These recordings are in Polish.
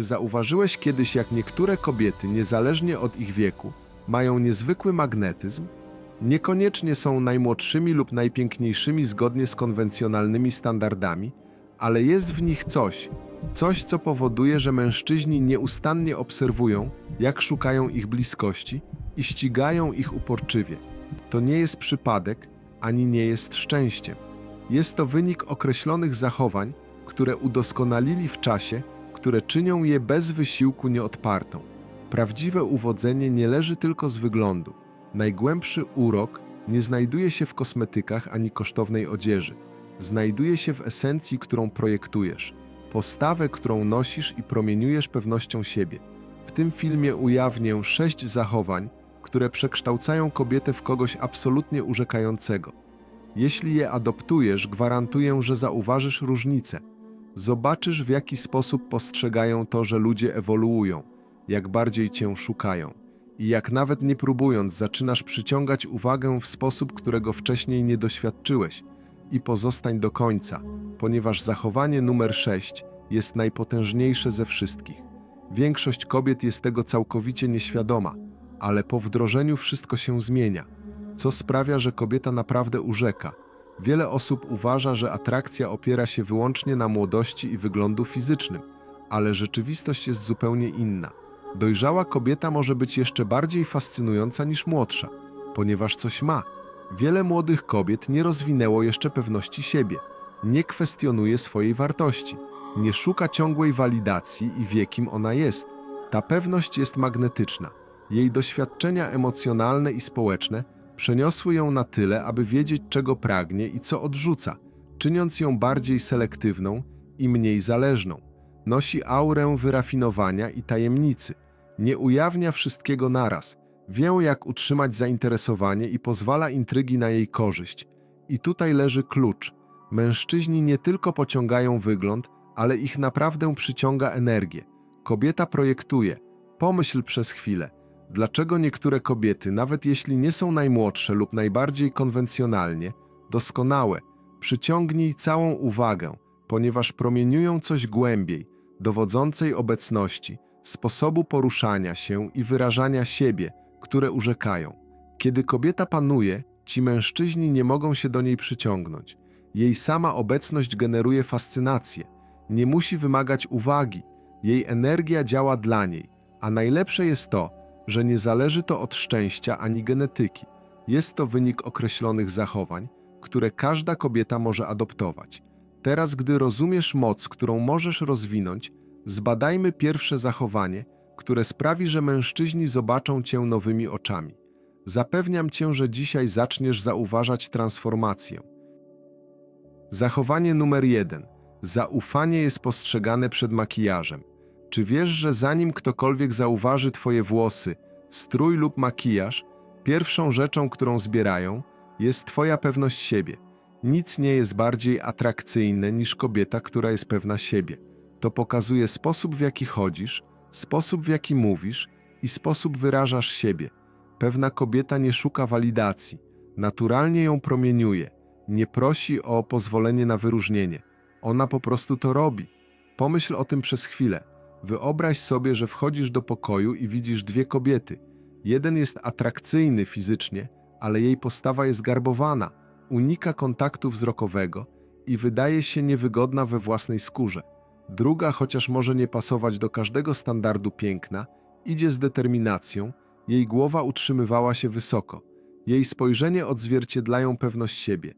Czy zauważyłeś kiedyś, jak niektóre kobiety, niezależnie od ich wieku, mają niezwykły magnetyzm? Niekoniecznie są najmłodszymi lub najpiękniejszymi zgodnie z konwencjonalnymi standardami, ale jest w nich coś, coś, co powoduje, że mężczyźni nieustannie obserwują, jak szukają ich bliskości i ścigają ich uporczywie. To nie jest przypadek, ani nie jest szczęściem. Jest to wynik określonych zachowań, które udoskonalili w czasie, które czynią je bez wysiłku nieodpartą. Prawdziwe uwodzenie nie leży tylko z wyglądu. Najgłębszy urok nie znajduje się w kosmetykach ani kosztownej odzieży. Znajduje się w esencji, którą projektujesz, postawę, którą nosisz i promieniujesz pewnością siebie. W tym filmie ujawnię sześć zachowań, które przekształcają kobietę w kogoś absolutnie urzekającego. Jeśli je adoptujesz, gwarantuję, że zauważysz różnicę. Zobaczysz, w jaki sposób postrzegają to, że ludzie ewoluują, jak bardziej cię szukają i jak nawet nie próbując, zaczynasz przyciągać uwagę w sposób, którego wcześniej nie doświadczyłeś. I pozostań do końca, ponieważ zachowanie numer 6 jest najpotężniejsze ze wszystkich. Większość kobiet jest tego całkowicie nieświadoma, ale po wdrożeniu wszystko się zmienia, co sprawia, że kobieta naprawdę urzeka. Wiele osób uważa, że atrakcja opiera się wyłącznie na młodości i wyglądu fizycznym, ale rzeczywistość jest zupełnie inna. Dojrzała kobieta może być jeszcze bardziej fascynująca niż młodsza, ponieważ coś ma. Wiele młodych kobiet nie rozwinęło jeszcze pewności siebie, nie kwestionuje swojej wartości, nie szuka ciągłej walidacji i wie, kim ona jest. Ta pewność jest magnetyczna. Jej doświadczenia emocjonalne i społeczne przeniosły ją na tyle, aby wiedzieć, czego pragnie i co odrzuca, czyniąc ją bardziej selektywną i mniej zależną. Nosi aurę wyrafinowania i tajemnicy. Nie ujawnia wszystkiego naraz. Wie, jak utrzymać zainteresowanie i pozwala intrygi na jej korzyść. I tutaj leży klucz. Mężczyźni nie tylko pociągają wygląd, ale ich naprawdę przyciąga energię. Kobieta projektuje. Pomyśl przez chwilę. Dlaczego niektóre kobiety, nawet jeśli nie są najmłodsze lub najbardziej konwencjonalnie, doskonałe, przyciągnij całą uwagę, ponieważ promieniują coś głębiej, dowodzącej obecności, sposobu poruszania się i wyrażania siebie, które urzekają. Kiedy kobieta panuje, ci mężczyźni nie mogą się do niej przyciągnąć. Jej sama obecność generuje fascynację. Nie musi wymagać uwagi, jej energia działa dla niej, a najlepsze jest to, że nie zależy to od szczęścia ani genetyki. Jest to wynik określonych zachowań, które każda kobieta może adoptować. Teraz, gdy rozumiesz moc, którą możesz rozwinąć, zbadajmy pierwsze zachowanie, które sprawi, że mężczyźni zobaczą cię nowymi oczami. Zapewniam cię, że dzisiaj zaczniesz zauważać transformację. Zachowanie numer jeden. Zaufanie jest postrzegane przed makijażem. Czy wiesz, że zanim ktokolwiek zauważy Twoje włosy, strój lub makijaż, pierwszą rzeczą, którą zbierają, jest Twoja pewność siebie. Nic nie jest bardziej atrakcyjne niż kobieta, która jest pewna siebie. To pokazuje sposób, w jaki chodzisz, sposób, w jaki mówisz i sposób wyrażasz siebie. Pewna kobieta nie szuka walidacji, naturalnie ją promieniuje, nie prosi o pozwolenie na wyróżnienie. Ona po prostu to robi. Pomyśl o tym przez chwilę. Wyobraź sobie, że wchodzisz do pokoju i widzisz dwie kobiety. Jeden jest atrakcyjny fizycznie, ale jej postawa jest garbowana, unika kontaktu wzrokowego i wydaje się niewygodna we własnej skórze. Druga, chociaż może nie pasować do każdego standardu piękna, idzie z determinacją, jej głowa utrzymywała się wysoko. Jej spojrzenie odzwierciedlają pewność siebie.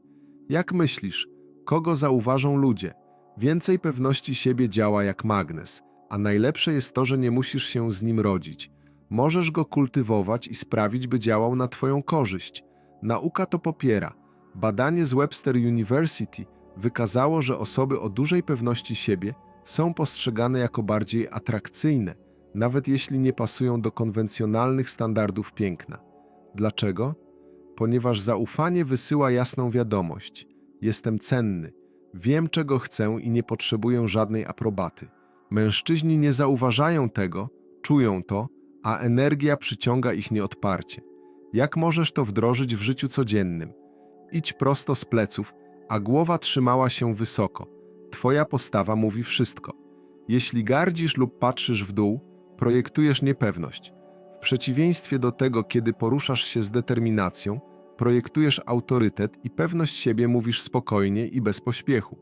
Jak myślisz, kogo zauważą ludzie? Więcej pewności siebie działa jak magnes – a najlepsze jest to, że nie musisz się z nim rodzić. Możesz go kultywować i sprawić, by działał na Twoją korzyść. Nauka to popiera. Badanie z Webster University wykazało, że osoby o dużej pewności siebie są postrzegane jako bardziej atrakcyjne, nawet jeśli nie pasują do konwencjonalnych standardów piękna. Dlaczego? Ponieważ zaufanie wysyła jasną wiadomość: jestem cenny, wiem czego chcę i nie potrzebuję żadnej aprobaty. Mężczyźni nie zauważają tego, czują to, a energia przyciąga ich nieodparcie. Jak możesz to wdrożyć w życiu codziennym? Idź prosto z pleców, a głowa trzymała się wysoko. Twoja postawa mówi wszystko. Jeśli gardzisz lub patrzysz w dół, projektujesz niepewność. W przeciwieństwie do tego, kiedy poruszasz się z determinacją, projektujesz autorytet i pewność siebie mówisz spokojnie i bez pośpiechu.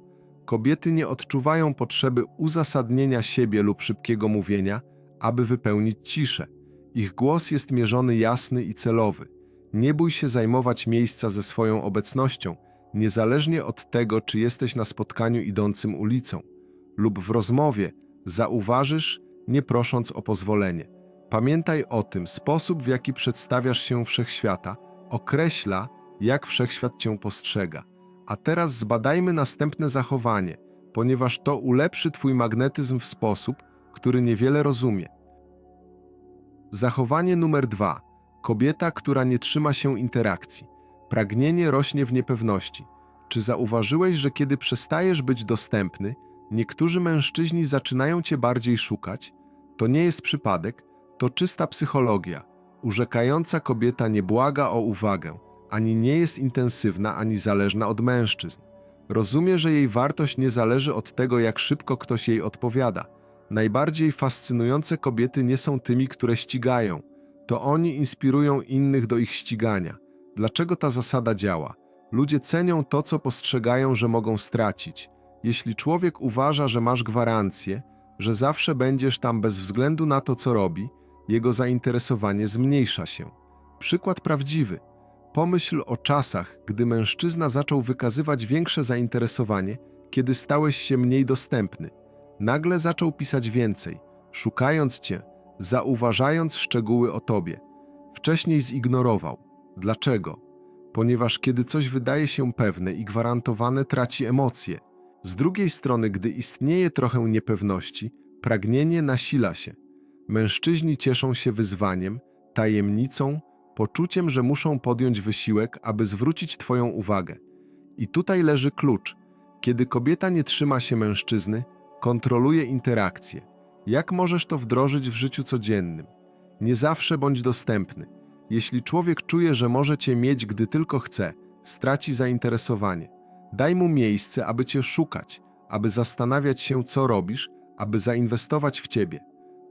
Kobiety nie odczuwają potrzeby uzasadnienia siebie lub szybkiego mówienia, aby wypełnić ciszę. Ich głos jest mierzony jasny i celowy. Nie bój się zajmować miejsca ze swoją obecnością, niezależnie od tego, czy jesteś na spotkaniu idącym ulicą lub w rozmowie, zauważysz, nie prosząc o pozwolenie. Pamiętaj o tym, sposób w jaki przedstawiasz się wszechświata określa, jak wszechświat cię postrzega. A teraz zbadajmy następne zachowanie, ponieważ to ulepszy twój magnetyzm w sposób, który niewiele rozumie. Zachowanie numer dwa. Kobieta, która nie trzyma się interakcji. Pragnienie rośnie w niepewności. Czy zauważyłeś, że kiedy przestajesz być dostępny, niektórzy mężczyźni zaczynają cię bardziej szukać? To nie jest przypadek, to czysta psychologia. Urzekająca kobieta nie błaga o uwagę, ani nie jest intensywna, ani zależna od mężczyzn. Rozumie, że jej wartość nie zależy od tego, jak szybko ktoś jej odpowiada. Najbardziej fascynujące kobiety nie są tymi, które ścigają. To oni inspirują innych do ich ścigania. Dlaczego ta zasada działa? Ludzie cenią to, co postrzegają, że mogą stracić. Jeśli człowiek uważa, że masz gwarancję, że zawsze będziesz tam bez względu na to, co robi, jego zainteresowanie zmniejsza się. Przykład prawdziwy. Pomyśl o czasach, gdy mężczyzna zaczął wykazywać większe zainteresowanie, kiedy stałeś się mniej dostępny. Nagle zaczął pisać więcej, szukając cię, zauważając szczegóły o tobie. Wcześniej zignorował. Dlaczego? Ponieważ kiedy coś wydaje się pewne i gwarantowane, traci emocje. Z drugiej strony, gdy istnieje trochę niepewności, pragnienie nasila się. Mężczyźni cieszą się wyzwaniem, tajemnicą, poczuciem, że muszą podjąć wysiłek, aby zwrócić Twoją uwagę. I tutaj leży klucz. Kiedy kobieta nie trzyma się mężczyzny, kontroluje interakcje. Jak możesz to wdrożyć w życiu codziennym? Nie zawsze bądź dostępny. Jeśli człowiek czuje, że może cię mieć, gdy tylko chce, straci zainteresowanie. Daj mu miejsce, aby cię szukać, aby zastanawiać się, co robisz, aby zainwestować w ciebie.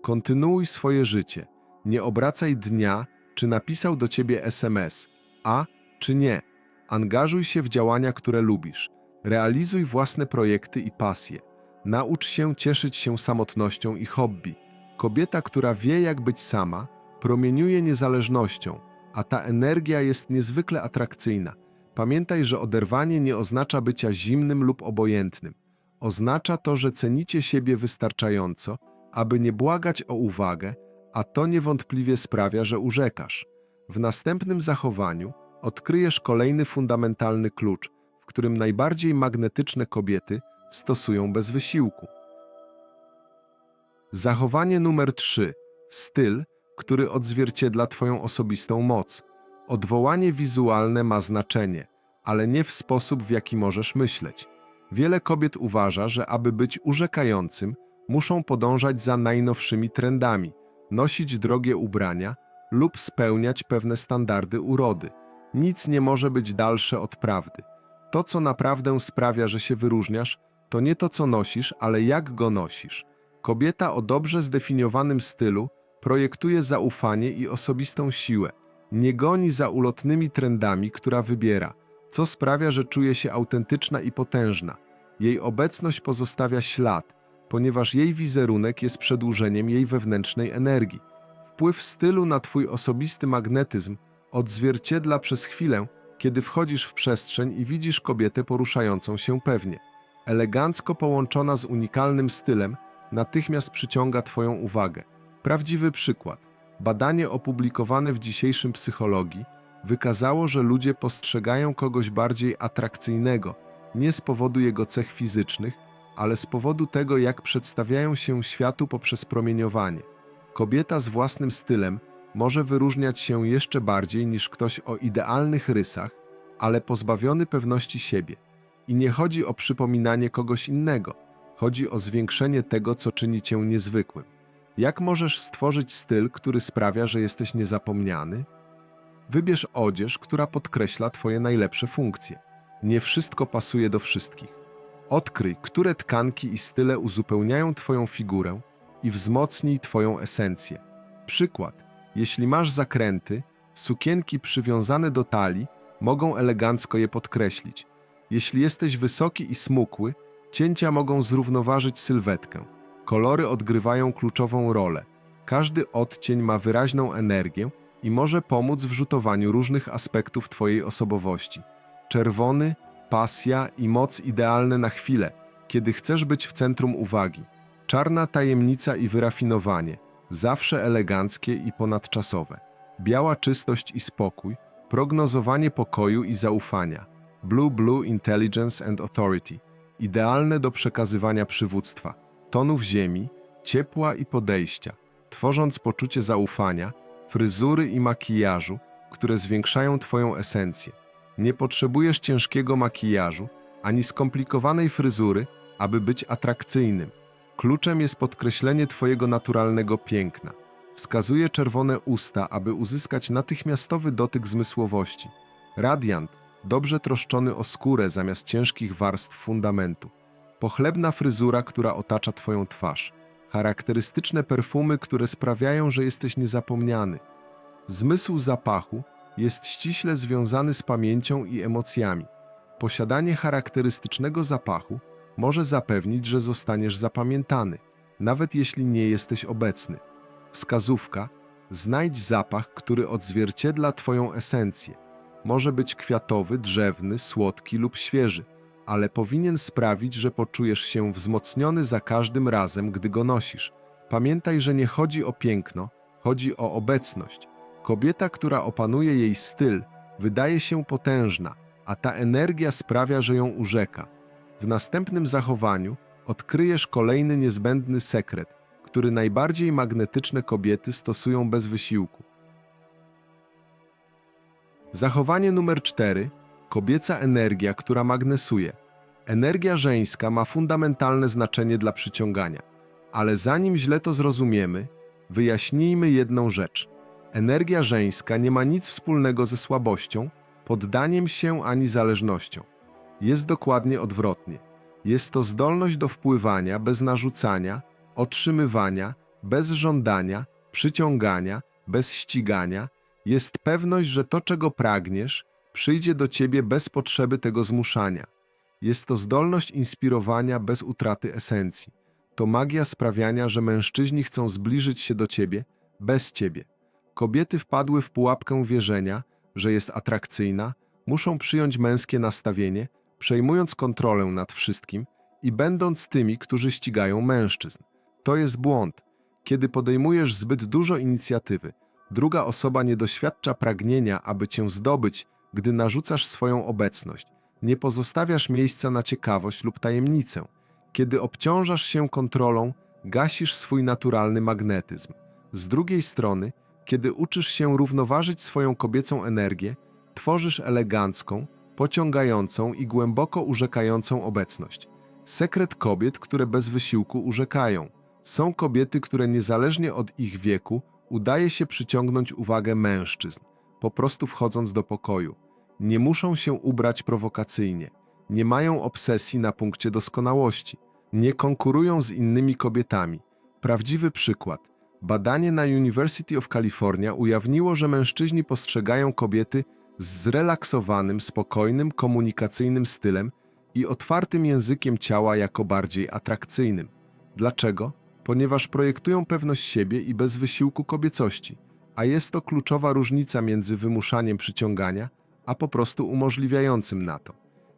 Kontynuuj swoje życie. Nie obracaj dnia, czy napisał do ciebie SMS, a czy nie. Angażuj się w działania, które lubisz. Realizuj własne projekty i pasje. Naucz się cieszyć się samotnością i hobby. Kobieta, która wie, jak być sama, promieniuje niezależnością, a ta energia jest niezwykle atrakcyjna. Pamiętaj, że oderwanie nie oznacza bycia zimnym lub obojętnym. Oznacza to, że cenicie siebie wystarczająco, aby nie błagać o uwagę, a to niewątpliwie sprawia, że urzekasz. W następnym zachowaniu odkryjesz kolejny fundamentalny klucz, w którym najbardziej magnetyczne kobiety stosują bez wysiłku. Zachowanie numer 3. Styl, który odzwierciedla Twoją osobistą moc. Odwołanie wizualne ma znaczenie, ale nie w sposób, w jaki możesz myśleć. Wiele kobiet uważa, że aby być urzekającym, muszą podążać za najnowszymi trendami, nosić drogie ubrania lub spełniać pewne standardy urody. Nic nie może być dalsze od prawdy. To, co naprawdę sprawia, że się wyróżniasz, to nie to, co nosisz, ale jak go nosisz. Kobieta o dobrze zdefiniowanym stylu projektuje zaufanie i osobistą siłę. Nie goni za ulotnymi trendami, która wybiera, co sprawia, że czuje się autentyczna i potężna. Jej obecność pozostawia ślad, ponieważ jej wizerunek jest przedłużeniem jej wewnętrznej energii. Wpływ stylu na Twój osobisty magnetyzm odzwierciedla przez chwilę, kiedy wchodzisz w przestrzeń i widzisz kobietę poruszającą się pewnie. Elegancko połączona z unikalnym stylem, natychmiast przyciąga Twoją uwagę. Prawdziwy przykład. Badanie opublikowane w dzisiejszym psychologii wykazało, że ludzie postrzegają kogoś bardziej atrakcyjnego nie z powodu jego cech fizycznych, ale z powodu tego, jak przedstawiają się światu poprzez promieniowanie. Kobieta z własnym stylem może wyróżniać się jeszcze bardziej niż ktoś o idealnych rysach, ale pozbawiony pewności siebie. I nie chodzi o przypominanie kogoś innego, chodzi o zwiększenie tego, co czyni cię niezwykłym. Jak możesz stworzyć styl, który sprawia, że jesteś niezapomniany? Wybierz odzież, która podkreśla Twoje najlepsze funkcje. Nie wszystko pasuje do wszystkich. Odkryj, które tkanki i style uzupełniają Twoją figurę i wzmocnij Twoją esencję. Przykład. Jeśli masz zakręty, sukienki przywiązane do talii mogą elegancko je podkreślić. Jeśli jesteś wysoki i smukły, cięcia mogą zrównoważyć sylwetkę. Kolory odgrywają kluczową rolę. Każdy odcień ma wyraźną energię i może pomóc w rzutowaniu różnych aspektów Twojej osobowości. Czerwony, pasja i moc idealne na chwilę, kiedy chcesz być w centrum uwagi. Czarna tajemnica i wyrafinowanie, zawsze eleganckie i ponadczasowe. Biała czystość i spokój, prognozowanie pokoju i zaufania. Blue Blue Intelligence and Authority, idealne do przekazywania przywództwa, tonów ziemi, ciepła i podejścia, tworząc poczucie zaufania, fryzury i makijażu, które zwiększają Twoją esencję. Nie potrzebujesz ciężkiego makijażu ani skomplikowanej fryzury, aby być atrakcyjnym. Kluczem jest podkreślenie Twojego naturalnego piękna. Wskazuje czerwone usta, aby uzyskać natychmiastowy dotyk zmysłowości. Radiant, dobrze troszczony o skórę zamiast ciężkich warstw fundamentu. Pochlebna fryzura, która otacza Twoją twarz. Charakterystyczne perfumy, które sprawiają, że jesteś niezapomniany. Zmysł zapachu jest ściśle związany z pamięcią i emocjami. Posiadanie charakterystycznego zapachu może zapewnić, że zostaniesz zapamiętany, nawet jeśli nie jesteś obecny. Wskazówka: znajdź zapach, który odzwierciedla Twoją esencję. Może być kwiatowy, drzewny, słodki lub świeży, ale powinien sprawić, że poczujesz się wzmocniony za każdym razem, gdy go nosisz. Pamiętaj, że nie chodzi o piękno, chodzi o obecność. Kobieta, która opanuje jej styl, wydaje się potężna, a ta energia sprawia, że ją urzeka. W następnym zachowaniu odkryjesz kolejny niezbędny sekret, który najbardziej magnetyczne kobiety stosują bez wysiłku. Zachowanie numer 4. Kobieca energia, która magnesuje. Energia żeńska ma fundamentalne znaczenie dla przyciągania, ale zanim źle to zrozumiemy, wyjaśnijmy jedną rzecz. Energia żeńska nie ma nic wspólnego ze słabością, poddaniem się ani zależnością. Jest dokładnie odwrotnie. Jest to zdolność do wpływania bez narzucania, otrzymywania, bez żądania, przyciągania, bez ścigania. Jest pewność, że to, czego pragniesz, przyjdzie do ciebie bez potrzeby tego zmuszania. Jest to zdolność inspirowania bez utraty esencji. To magia sprawiania, że mężczyźni chcą zbliżyć się do ciebie bez ciebie. Kobiety wpadły w pułapkę wierzenia, że jest atrakcyjna, muszą przyjąć męskie nastawienie, przejmując kontrolę nad wszystkim i będąc tymi, którzy ścigają mężczyzn. To jest błąd. Kiedy podejmujesz zbyt dużo inicjatywy, druga osoba nie doświadcza pragnienia, aby cię zdobyć, gdy narzucasz swoją obecność. Nie pozostawiasz miejsca na ciekawość lub tajemnicę. Kiedy obciążasz się kontrolą, gasisz swój naturalny magnetyzm. Z drugiej strony, kiedy uczysz się równoważyć swoją kobiecą energię, tworzysz elegancką, pociągającą i głęboko urzekającą obecność. Sekret kobiet, które bez wysiłku urzekają. Są kobiety, które niezależnie od ich wieku udaje się przyciągnąć uwagę mężczyzn, po prostu wchodząc do pokoju. Nie muszą się ubrać prowokacyjnie, nie mają obsesji na punkcie doskonałości, nie konkurują z innymi kobietami. Prawdziwy przykład. Badanie na University of California ujawniło, że mężczyźni postrzegają kobiety z zrelaksowanym, spokojnym, komunikacyjnym stylem i otwartym językiem ciała jako bardziej atrakcyjnym. Dlaczego? Ponieważ projektują pewność siebie i bez wysiłku kobiecości, a jest to kluczowa różnica między wymuszaniem przyciągania, a po prostu umożliwiającym na to.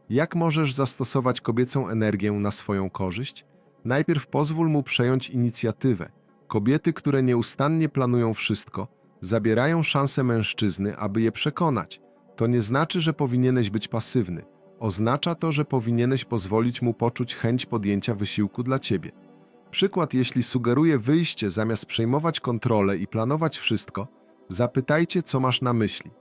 Jak możesz zastosować kobiecą energię na swoją korzyść? Najpierw pozwól mu przejąć inicjatywę. Kobiety, które nieustannie planują wszystko, zabierają szansę mężczyzny, aby je przekonać. To nie znaczy, że powinieneś być pasywny. Oznacza to, że powinieneś pozwolić mu poczuć chęć podjęcia wysiłku dla ciebie. Przykład, jeśli sugeruje wyjście zamiast przejmować kontrolę i planować wszystko, zapytajcie, co masz na myśli.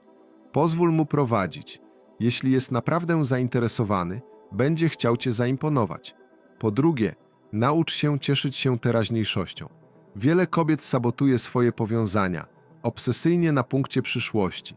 Pozwól mu prowadzić. Jeśli jest naprawdę zainteresowany, będzie chciał cię zaimponować. Po drugie, naucz się cieszyć się teraźniejszością. Wiele kobiet sabotuje swoje powiązania, obsesyjnie na punkcie przyszłości.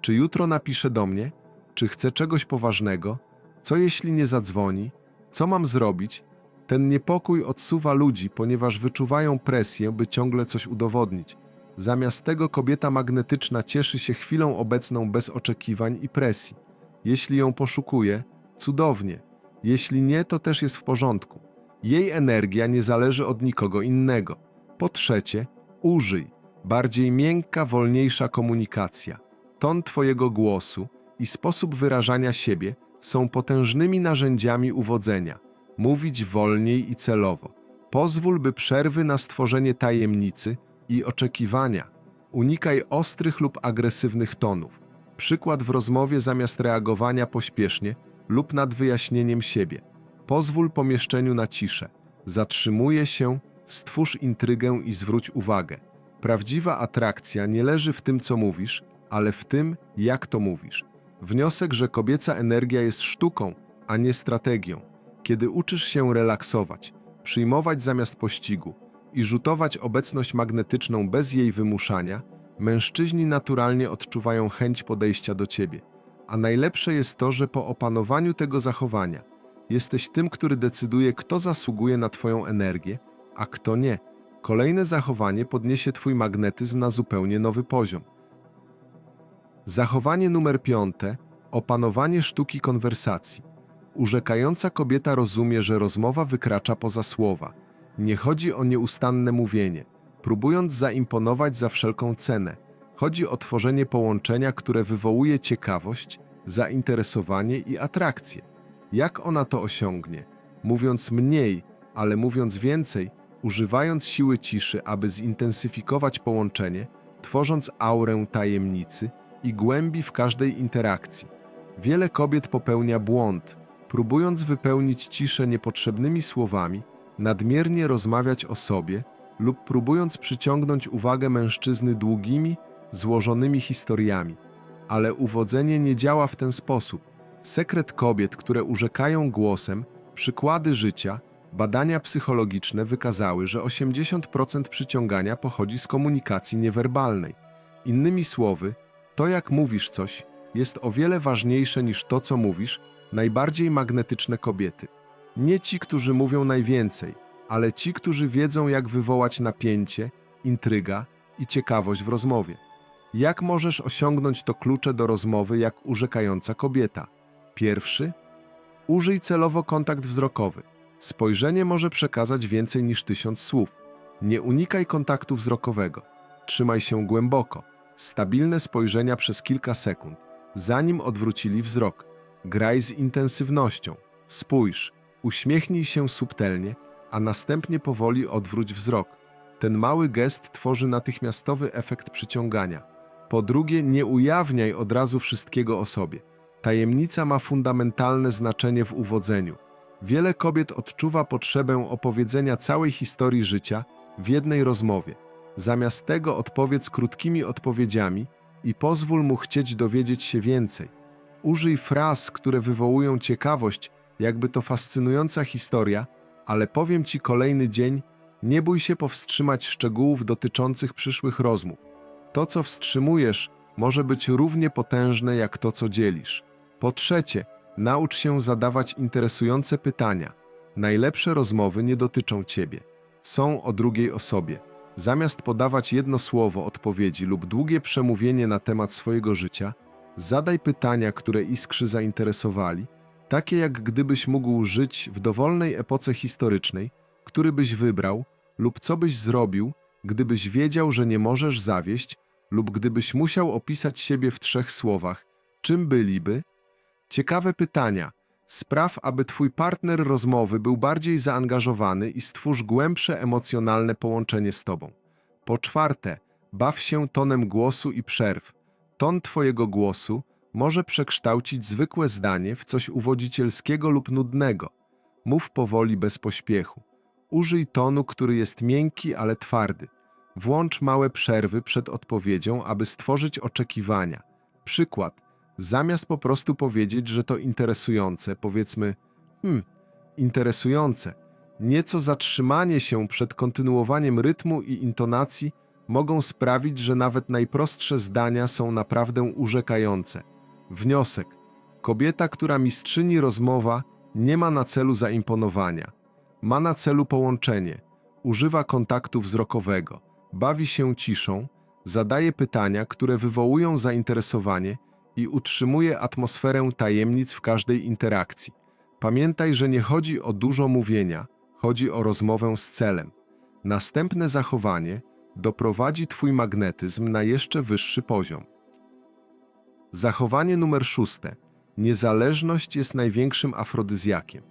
Czy jutro napisze do mnie? Czy chce czegoś poważnego? Co jeśli nie zadzwoni? Co mam zrobić? Ten niepokój odsuwa ludzi, ponieważ wyczuwają presję, by ciągle coś udowodnić. Zamiast tego kobieta magnetyczna cieszy się chwilą obecną bez oczekiwań i presji. Jeśli ją poszukuje, cudownie. Jeśli nie, to też jest w porządku. Jej energia nie zależy od nikogo innego. Po trzecie, użyj. Bardziej miękka, wolniejsza komunikacja. Ton Twojego głosu i sposób wyrażania siebie są potężnymi narzędziami uwodzenia. Mówić wolniej i celowo. Pozwól, by przerwy na stworzenie tajemnicy i oczekiwania. Unikaj ostrych lub agresywnych tonów. Przykład w rozmowie zamiast reagowania pośpiesznie lub nad wyjaśnieniem siebie. Pozwól pomieszczeniu na ciszę. Zatrzymuje się, stwórz intrygę i zwróć uwagę. Prawdziwa atrakcja nie leży w tym, co mówisz, ale w tym, jak to mówisz. Wniosek, że kobieca energia jest sztuką, a nie strategią. Kiedy uczysz się relaksować, przyjmować zamiast pościgu i rzutować obecność magnetyczną bez jej wymuszania, mężczyźni naturalnie odczuwają chęć podejścia do ciebie. A najlepsze jest to, że po opanowaniu tego zachowania jesteś tym, który decyduje, kto zasługuje na Twoją energię, a kto nie. Kolejne zachowanie podniesie Twój magnetyzm na zupełnie nowy poziom. Zachowanie numer piąte opanowanie sztuki konwersacji. Urzekająca kobieta rozumie, że rozmowa wykracza poza słowa. Nie chodzi o nieustanne mówienie, próbując zaimponować za wszelką cenę. Chodzi o tworzenie połączenia, które wywołuje ciekawość, zainteresowanie i atrakcję. Jak ona to osiągnie? Mówiąc mniej, ale mówiąc więcej, używając siły ciszy, aby zintensyfikować połączenie, tworząc aurę tajemnicy i głębi w każdej interakcji. Wiele kobiet popełnia błąd, próbując wypełnić ciszę niepotrzebnymi słowami, nadmiernie rozmawiać o sobie lub próbując przyciągnąć uwagę mężczyzny długimi, złożonymi historiami. Ale uwodzenie nie działa w ten sposób. Sekret kobiet, które urzekają głosem, przykłady życia, badania psychologiczne wykazały, że 80% przyciągania pochodzi z komunikacji niewerbalnej. Innymi słowy, to jak mówisz coś, jest o wiele ważniejsze niż to, co mówisz, najbardziej magnetyczne kobiety. Nie ci, którzy mówią najwięcej, ale ci, którzy wiedzą, jak wywołać napięcie, intryga i ciekawość w rozmowie. Jak możesz osiągnąć to klucze do rozmowy jak urzekająca kobieta? Pierwszy, użyj celowo kontakt wzrokowy. Spojrzenie może przekazać więcej niż tysiąc słów. Nie unikaj kontaktu wzrokowego. Trzymaj się głęboko. Stabilne spojrzenia przez kilka sekund, zanim odwrócili wzrok. Graj z intensywnością. Spójrz, uśmiechnij się subtelnie, a następnie powoli odwróć wzrok. Ten mały gest tworzy natychmiastowy efekt przyciągania. Po drugie, nie ujawniaj od razu wszystkiego o sobie. Tajemnica ma fundamentalne znaczenie w uwodzeniu. Wiele kobiet odczuwa potrzebę opowiedzenia całej historii życia w jednej rozmowie. Zamiast tego odpowiedz krótkimi odpowiedziami i pozwól mu chcieć dowiedzieć się więcej. Użyj fraz, które wywołują ciekawość, jakby to fascynująca historia, ale powiem ci kolejny dzień, nie bój się powstrzymać szczegółów dotyczących przyszłych rozmów. To, co wstrzymujesz, może być równie potężne jak to, co dzielisz. Po trzecie, naucz się zadawać interesujące pytania. Najlepsze rozmowy nie dotyczą ciebie, są o drugiej osobie. Zamiast podawać jedno słowo odpowiedzi lub długie przemówienie na temat swojego życia, zadaj pytania, które iskrzy zainteresowali, takie jak gdybyś mógł żyć w dowolnej epoce historycznej, który byś wybrał, lub co byś zrobił, gdybyś wiedział, że nie możesz zawieść, lub gdybyś musiał opisać siebie w trzech słowach, czym byliby? Ciekawe pytania. Spraw, aby twój partner rozmowy był bardziej zaangażowany i stwórz głębsze emocjonalne połączenie z tobą. Po czwarte, baw się tonem głosu i przerw. Ton twojego głosu może przekształcić zwykłe zdanie w coś uwodzicielskiego lub nudnego. Mów powoli bez pośpiechu. Użyj tonu, który jest miękki, ale twardy. Włącz małe przerwy przed odpowiedzią, aby stworzyć oczekiwania. Przykład. Zamiast po prostu powiedzieć, że to interesujące, powiedzmy, hmm, interesujące. Nieco zatrzymanie się przed kontynuowaniem rytmu i intonacji mogą sprawić, że nawet najprostsze zdania są naprawdę urzekające. Wniosek. Kobieta, która mistrzyni rozmowa, Nie ma na celu zaimponowania. Ma na celu połączenie. Używa kontaktu wzrokowego. Bawi się ciszą. Zadaje pytania, które wywołują zainteresowanie i utrzymuje atmosferę tajemnic w każdej interakcji. Pamiętaj, że nie chodzi o dużo mówienia, chodzi o rozmowę z celem. Następne zachowanie doprowadzi Twój magnetyzm na jeszcze wyższy poziom. Zachowanie numer szóste. Niezależność jest największym afrodyzjakiem.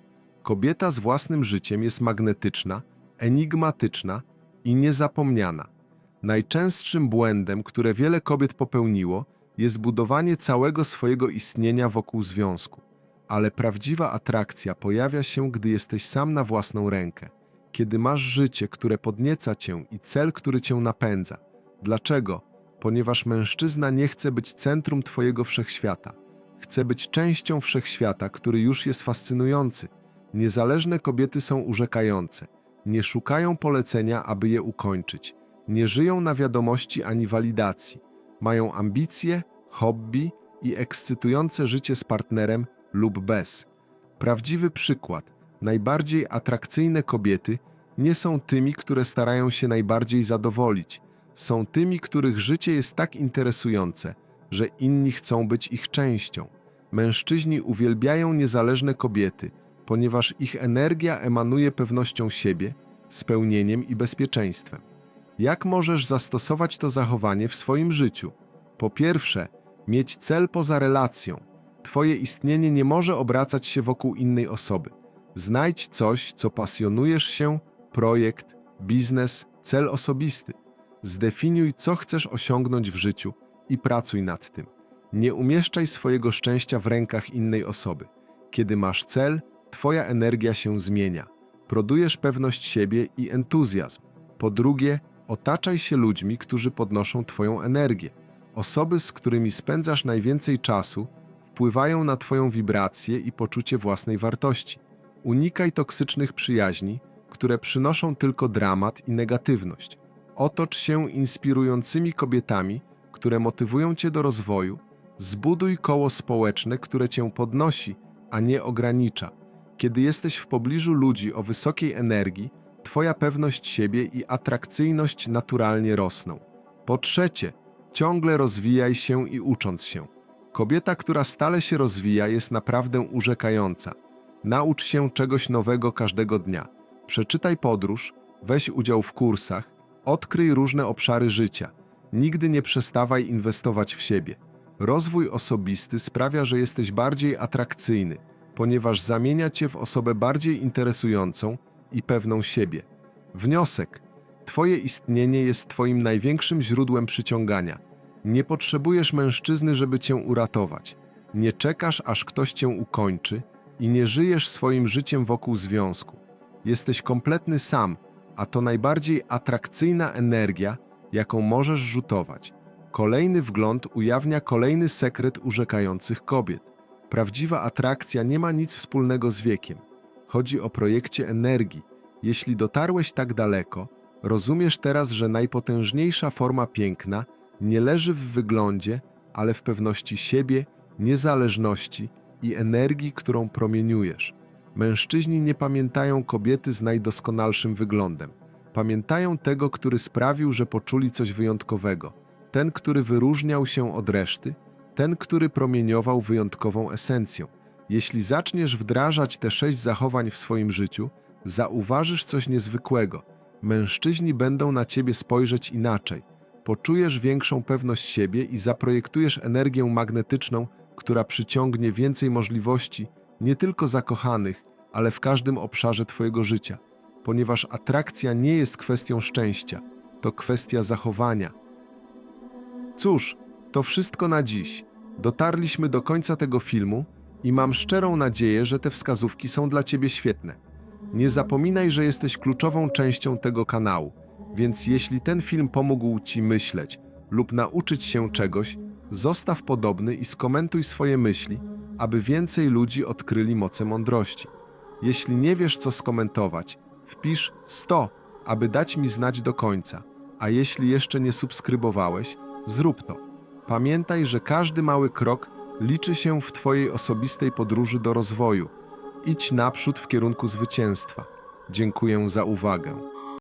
Kobieta z własnym życiem jest magnetyczna, enigmatyczna i niezapomniana. Najczęstszym błędem, które wiele kobiet popełniło, jest budowanie całego swojego istnienia wokół związku. Ale prawdziwa atrakcja pojawia się, gdy jesteś sam na własną rękę, kiedy masz życie, które podnieca cię i cel, który cię napędza. Dlaczego? Ponieważ mężczyzna nie chce być centrum Twojego wszechświata. Chce być częścią wszechświata, który już jest fascynujący. Niezależne kobiety są urzekające. Nie szukają polecenia, aby je ukończyć. Nie żyją na wiadomości ani walidacji. Mają ambicje, hobby i ekscytujące życie z partnerem lub bez. Prawdziwy przykład. Najbardziej atrakcyjne kobiety nie są tymi, które starają się najbardziej zadowolić. Są tymi, których życie jest tak interesujące, że inni chcą być ich częścią. Mężczyźni uwielbiają niezależne kobiety, ponieważ ich energia emanuje pewnością siebie, spełnieniem i bezpieczeństwem. Jak możesz zastosować to zachowanie w swoim życiu? Po pierwsze, mieć cel poza relacją. Twoje istnienie nie może obracać się wokół innej osoby. Znajdź coś, co pasjonujesz się, projekt, biznes, cel osobisty. Zdefiniuj, co chcesz osiągnąć w życiu i pracuj nad tym. Nie umieszczaj swojego szczęścia w rękach innej osoby. Kiedy masz cel, Twoja energia się zmienia. Produjesz pewność siebie i entuzjazm. Po drugie, otaczaj się ludźmi, którzy podnoszą Twoją energię. Osoby, z którymi spędzasz najwięcej czasu, wpływają na Twoją wibrację i poczucie własnej wartości. Unikaj toksycznych przyjaźni, które przynoszą tylko dramat i negatywność. Otocz się inspirującymi kobietami, które motywują Cię do rozwoju. Zbuduj koło społeczne, które Cię podnosi, a nie ogranicza. Kiedy jesteś w pobliżu ludzi o wysokiej energii, Twoja pewność siebie i atrakcyjność naturalnie rosną. Po trzecie, ciągle rozwijaj się i ucząc się. Kobieta, która stale się rozwija, jest naprawdę urzekająca. Naucz się czegoś nowego każdego dnia. Przeczytaj podróż, weź udział w kursach, odkryj różne obszary życia. Nigdy nie przestawaj inwestować w siebie. Rozwój osobisty sprawia, że jesteś bardziej atrakcyjny, ponieważ zamienia cię w osobę bardziej interesującą i pewną siebie. Wniosek: Twoje istnienie jest Twoim największym źródłem przyciągania. Nie potrzebujesz mężczyzny, żeby cię uratować. Nie czekasz, aż ktoś cię ukończy i nie żyjesz swoim życiem wokół związku. Jesteś kompletny sam, a to najbardziej atrakcyjna energia, jaką możesz rzutować. Kolejny wgląd ujawnia kolejny sekret urzekających kobiet. Prawdziwa atrakcja nie ma nic wspólnego z wiekiem. Chodzi o projekcie energii. Jeśli dotarłeś tak daleko, rozumiesz teraz, że najpotężniejsza forma piękna nie leży w wyglądzie, ale w pewności siebie, niezależności i energii, którą promieniujesz. Mężczyźni nie pamiętają kobiety z najdoskonalszym wyglądem. Pamiętają tego, który sprawił, że poczuli coś wyjątkowego. Ten, który wyróżniał się od reszty, ten, który promieniował wyjątkową esencją. Jeśli zaczniesz wdrażać te sześć zachowań w swoim życiu, zauważysz coś niezwykłego. Mężczyźni będą na ciebie spojrzeć inaczej. Poczujesz większą pewność siebie i zaprojektujesz energię magnetyczną, która przyciągnie więcej możliwości, nie tylko zakochanych, ale w każdym obszarze Twojego życia, ponieważ atrakcja nie jest kwestią szczęścia, to kwestia zachowania. Cóż, to wszystko na dziś. Dotarliśmy do końca tego filmu i mam szczerą nadzieję, że te wskazówki są dla Ciebie świetne. Nie zapominaj, że jesteś kluczową częścią tego kanału, więc jeśli ten film pomógł Ci myśleć lub nauczyć się czegoś, zostaw podobny i skomentuj swoje myśli, aby więcej ludzi odkryli moce mądrości. Jeśli nie wiesz, co skomentować, wpisz 100, aby dać mi znać do końca, a jeśli jeszcze nie subskrybowałeś, zrób to. Pamiętaj, że każdy mały krok liczy się w Twojej osobistej podróży do rozwoju. Idź naprzód w kierunku zwycięstwa. Dziękuję za uwagę.